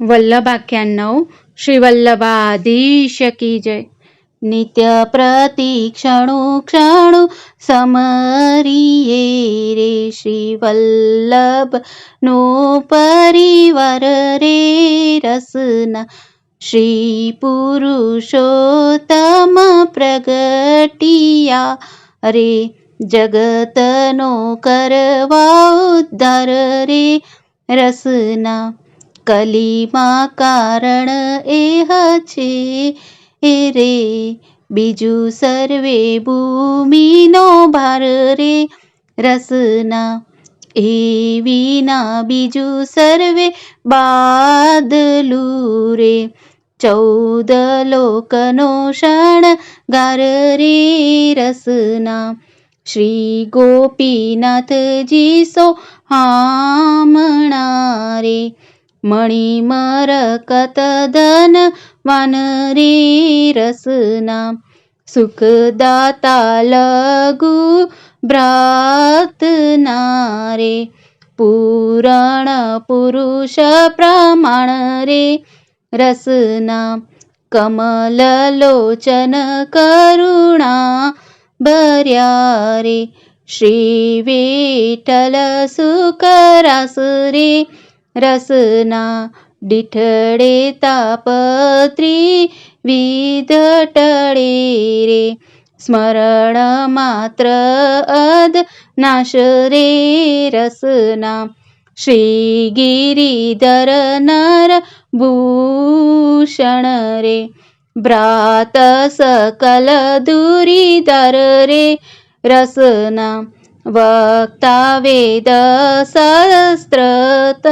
वल्लभाख्याण्णव श्री वल्लभाधीश की जय नित्य प्रतीक्षणु क्षणु समरिये रे श्री वल्लभ नो परिवार रे रसना। श्री पुरुषोत्तम प्रगटिया रे जगतनो करवा उद्धार रे रसना। કલીમાં કારણ એહ છે. એ રે, બીજું સર્વે ભૂમિનો ભાર રે. રસના એ વિના બીજું સર્વે બાદલું રે. ચૌદ લોકનો શણગાર રે રસના. શ્રી ગોપીનાથજી સો હામણા રે. मणिमरकतधनवानरी रसना सुखदाता लघु भ्रातनारे पुरुष प्रमाण रे पूरणपुरुषप्रमाणरे रसना कमललोचन करुणा भर्या रे श्रीविठल सुकरसुरे કરુણા ભર્યા રે શ્રી વિઠ્ઠલ સુકરાસ રે રસના ડીઠડે તાપત્રી વિધટળે રે સ્મરણ માત્ર અદ નાશ રે રસના શ્રી ગિરિધર નર ભૂષણ રે ભ્રાત સકલ દુરીધર રે રસના વક્તા વેદ શસ્ત્રત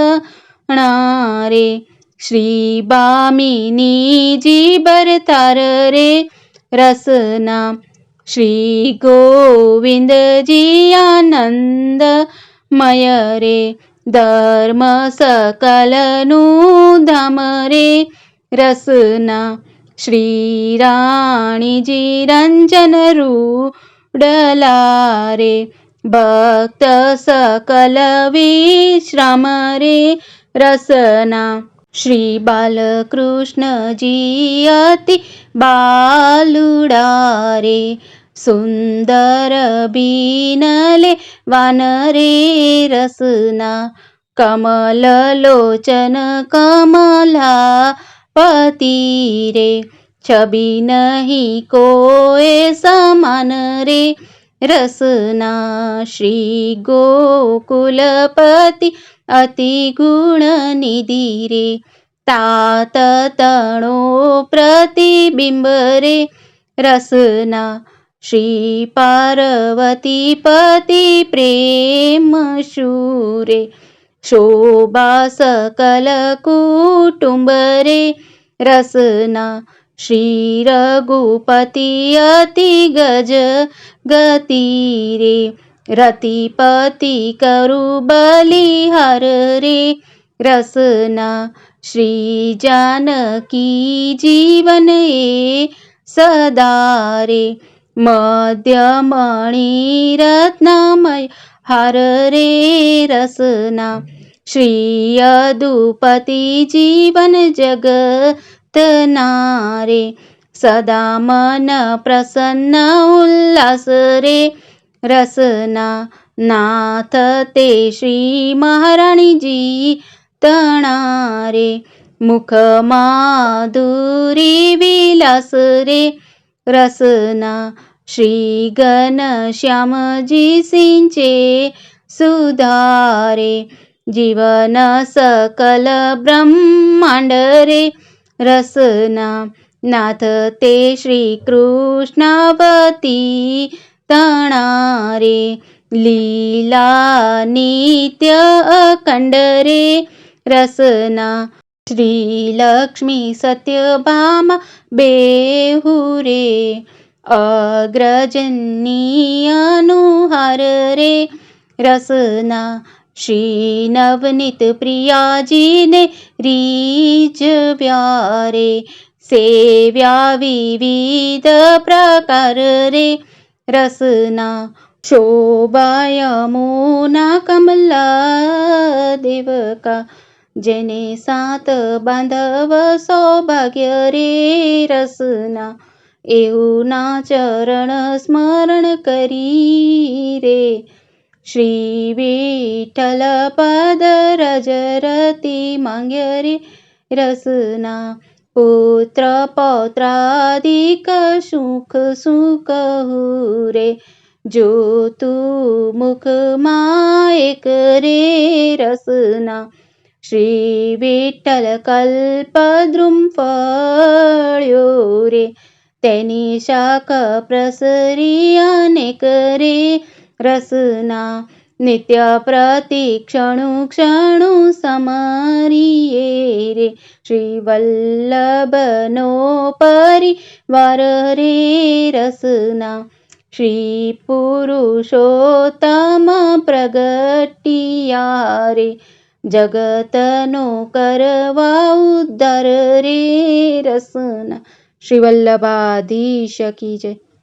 रे श्री बामिनीजी भरतार रे। रसना। श्री गोविन्द श्रीगोविन्दजी आनन्दमय रे। धर्म धम रे। रसना। श्रीराणिजी रञ्जनरुडलारे भक्त सकल विश्रम रे। રસના શ્રી બાલકૃષ્ણજી અતિ બાલુડા રે સુંદર બીનલે વાનરે રસના કમલ લોચન કમલા પતિ રે છબી નહીં કોએ સમાન રે रसना श्री गोकुलपति अतिगुणनिधि रे प्रतिबिम्बरे रसना श्री पार्वतीपति प्रेमसूरे शोभा सकलकुटुम्बरे रसना श्री रघुपति अति गज गति रे रतिपति करु बलिहर रे। रसना, श्री जानकी जीवन ए सदा रे। मध्यमणि रत्नमय हर रे रसना, श्री यदुपति जीवन जग रे सदा मन प्रसन्न उल्लास रे. रसना नाथ ते श्री महाराणीजी तणारे मुख माधुरी विलास रे. रसना श्री गण श्यामजी सिंचे सुधारे जीवन सकल ब्रह्मांड रे. रसना नाथ ते श्रीकृष्णवती तणारे लीला नित्य अखंड रे रसना श्रीलक्ष्मी सत्यभामा बेहुरे अग्रजनी अनुहार रे रसना श्रीनवनीत प्रिया जी ने रीज प्यारे सेव्या विविध प्रकार रे। रसना शोभाया मोना कमला देवका जने सात बांधव सौभाग्य रे। रसना एवना चरण स्मरण करी रे। શ્રી વિઠ્ઠલ પદ રજરતી માંગ્ય રે રસના પુત્ર પૌત્રાદિક સુખ સુખ રે જો તું મુખમાં એક રે રસના શ્રી વિઠ્ઠલ કલ્પદ્રુમ ફળ્યો રે તેની શાખ પ્રસરી અનેક રે રસના નિત્ય પ્રતિક્ષણુ ક્ષણુ સમરીએ રે શ્રી વલ્લભનો પરિવાર રે રસના શ્રી પુરુષોત્તમ પ્રગટિયા રે જગતનો કરવા ઉદ્ધાર રે રસના શ્રી વલ્લભાધીશ કી જય